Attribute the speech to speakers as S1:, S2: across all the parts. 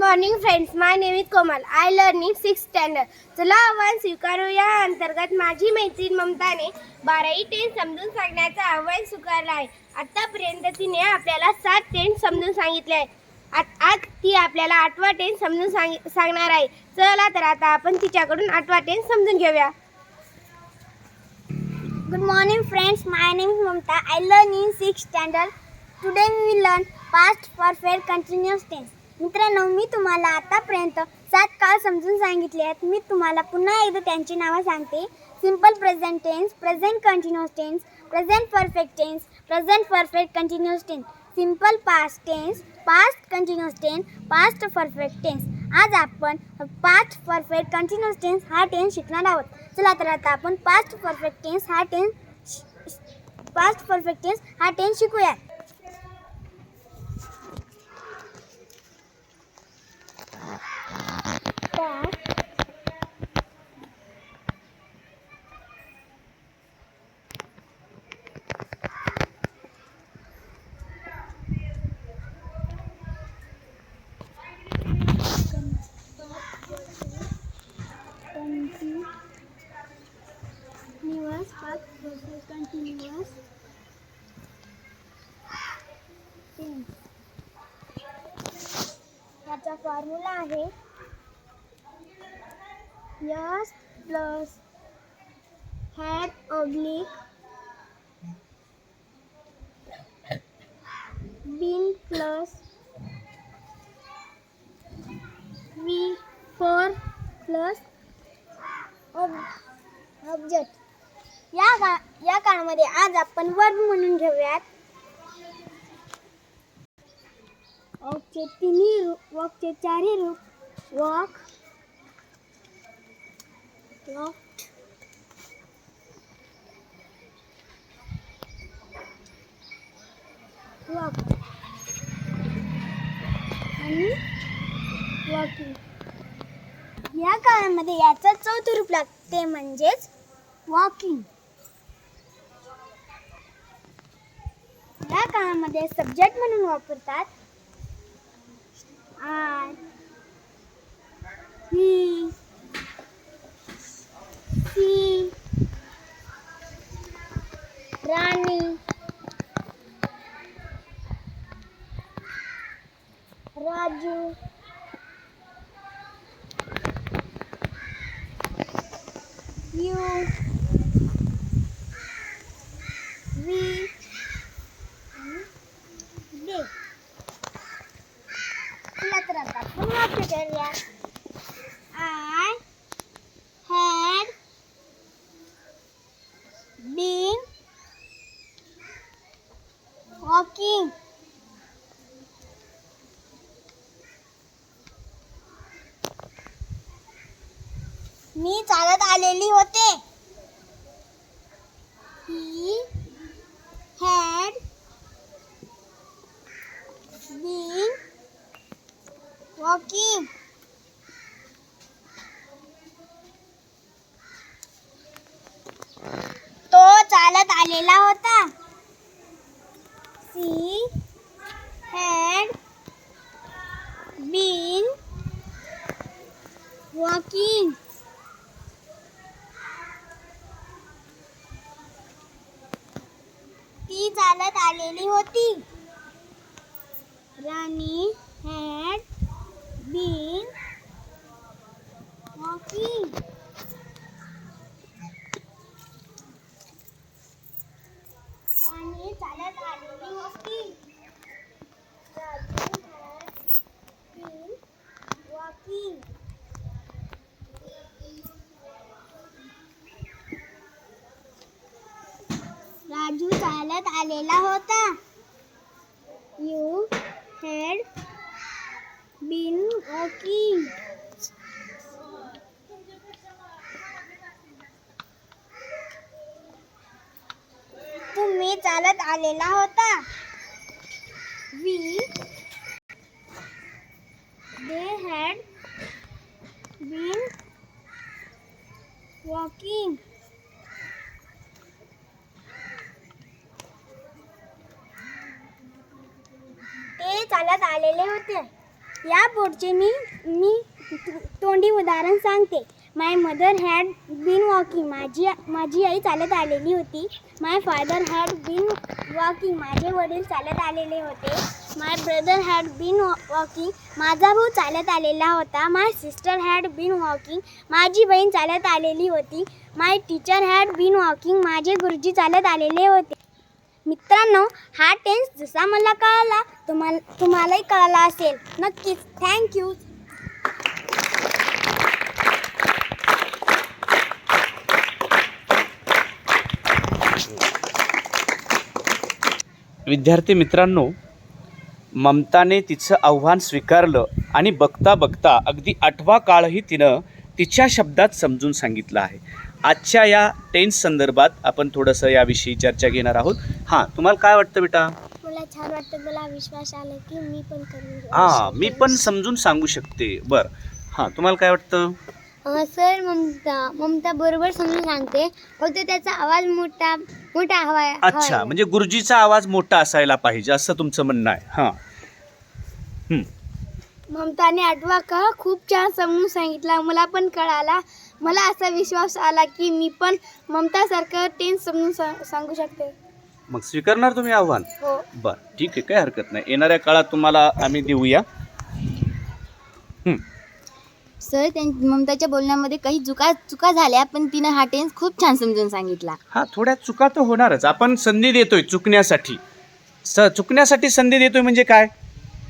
S1: Morning friends my name is Komal I learning six standard चला आव्हान स्वीकारू या अंतर्गत माझी मैत्रीण ममताने बाराही टेन समजून सांगण्याचं आव्हान स्वीकारलं आहे. आत्तापर्यंत तिने आपल्याला सात टेन समजून सांगितले आहे. आत- आज ती आपल्याला आठवा टेन समजून सांग सांगणार आहे. चला तर आता आपण तिच्याकडून आठवा टेन समजून घेऊया. Good morning friends my name Mamata I I learn in sixth standard. Today we will learn past perfect. मित्रांनो मी तुम्हाला आतापर्यंत सात काळ समजून सांगितले आहेत. मी तुम्हाला पुन्हा एकदा त्यांची नावं सांगते. Simple present tense present continuous tense present perfect tense present perfect continuous tense simple past tense past continuous tense past perfect tense आज आपण पास्ट परफेक्ट कंटिन्युअस टेन्स हा टेन्स शिकणार आहोत. चला तर आता आपण पास्ट परफेक्ट टेन्स हा टेन्स पास्ट परफेक्ट टेन्स हा टेन्स शिकूया continuous past perfect continuous tense याचा फॉर्म्युला आहे S plus had oblique been plus V four plus object या का या काळामध्ये आज आपण वर्ब म्हणून घेऊयात. वॉकचे तिन्ही रूप वॉकचे चारही रूप वॉक वॉक आणि वॉकिंग या काळामध्ये याचा चौथं रूप लागते म्हणजेच वॉकिंग या काळामध्ये सब्जेक्ट म्हणून वापरतात I you. Let's wrap that. Wrap it, yeah. मी चालत आलेली होते. ही हॅड बीन वॉकिंग चालत होती. Rani had been walking Rani चालत आलेली होती. राजू. राजू चालत आलेला होता. यू हॅड बीन वॉकिंग तुम्ही चालत आलेला होता. We they had been walking चालत आलेले होते. या बोर्डचे मी मी तोंडी उदाहरण सांगते. My mother had been walking माझी माझी आई चालत आलेली होती. My father had been walking माझे वडील चालत आलेले होते. My brother had been walking माझा भाऊ चालत आलेला होता. My sister had been walking माझी बहीण चालत आलेली होती. My teacher had been walking माझे गुरुजी चालत आलेले होते. मित्रांनो हा टेन्स जसा मला कळाला तुम्हाला तुम्हालाही कळाला असेल. नक्कीच. थँक्यू
S2: विद्यार्थी मित्रांनो ममताने तिचं आव्हान स्वीकारलं आणि बघता बघता अगदी आठवा काळही तिनं तिच्या शब्दात समजून सांगितलं आहे. आजच्या या टेन्स संदर्भात आपण थोडंसं याविषयी चर्चा घेणार आहोत. हां तुम्हाला काय वाटतं बेटा?
S1: मला छान वाटतं मला विश्वास आला की मी पण करू
S2: हां मी पण समजून सांगू शकते. बरं. हां तुम्हाला काय वाटतं?
S1: सर ममता ममता बरोबर समजून सांगते. फक्त त्याचा आवाज मोठा मोठा हवा
S2: अच्छा म्हणजे गुरुजीचा आवाज मोठा असायला पाहिजे असं तुमचं म्हणणं आहे. हां. हं.
S1: ममताने आठवा का? खूप छान समजून सांगितला. मला पण कळाला. मला असा विश्वास आला की मी पण ममतासारखं टेन्स समजून सा- सांगू शकते.
S2: मग स्वीकारणार तुम्ही आव्हान?
S1: हो.
S2: बरं ठीक आहे काही हरकत नाही. येणाऱ्या काळात तुम्हाला आम्ही देऊया. हं.
S3: सर त्यां ममताच्या बोलण्यामध्ये काही चुका चुका झाल्या पण तिनं हा टेन्स खूप छान समजून सांगितला.
S2: हा थोड्या चुका तर होणारच. आपण संधी देतोय चुकण्यासाठी. स चुकण्यासाठी संधी देतोय म्हणजे काय?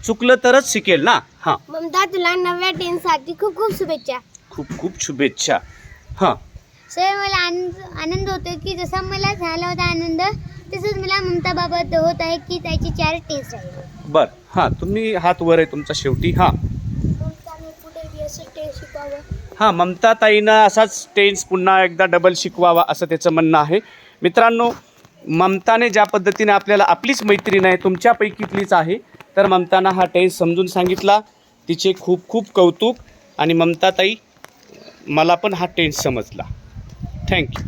S2: चुकलं तरच शिकेल ना? हां.
S1: ममता तुला नव्या टेन्ससाठी खूप खूप शुभेच्छा.
S2: खूप खूप शुभेच्छा. हां.
S1: सर मला आनंद आनंद होतो की जसा मला झाला होता आनंद तसंच मला ममताबाबत होत आहे की त्याची चार टेन्स राहिले
S2: बरं. हां तुम्ही हात वर आहे तुमचा शेवटी. हां. हां ममता ताईनं असाच टेन्स पुन्हा एकदा डबल शिकवावा असं त्याचं म्हणणं आहे. मित्रांनो ममताने ज्या पद्धतीने आपल्याला आपलीच मैत्रीण आहे तुमच्यापैकीतलीच आहे तर ममतानं हा टेन्स समजून सांगितला. तिचे खूप खूप कौतुक. आणि ममता ताई मला पण हा टेन्स समजला. थँक्यू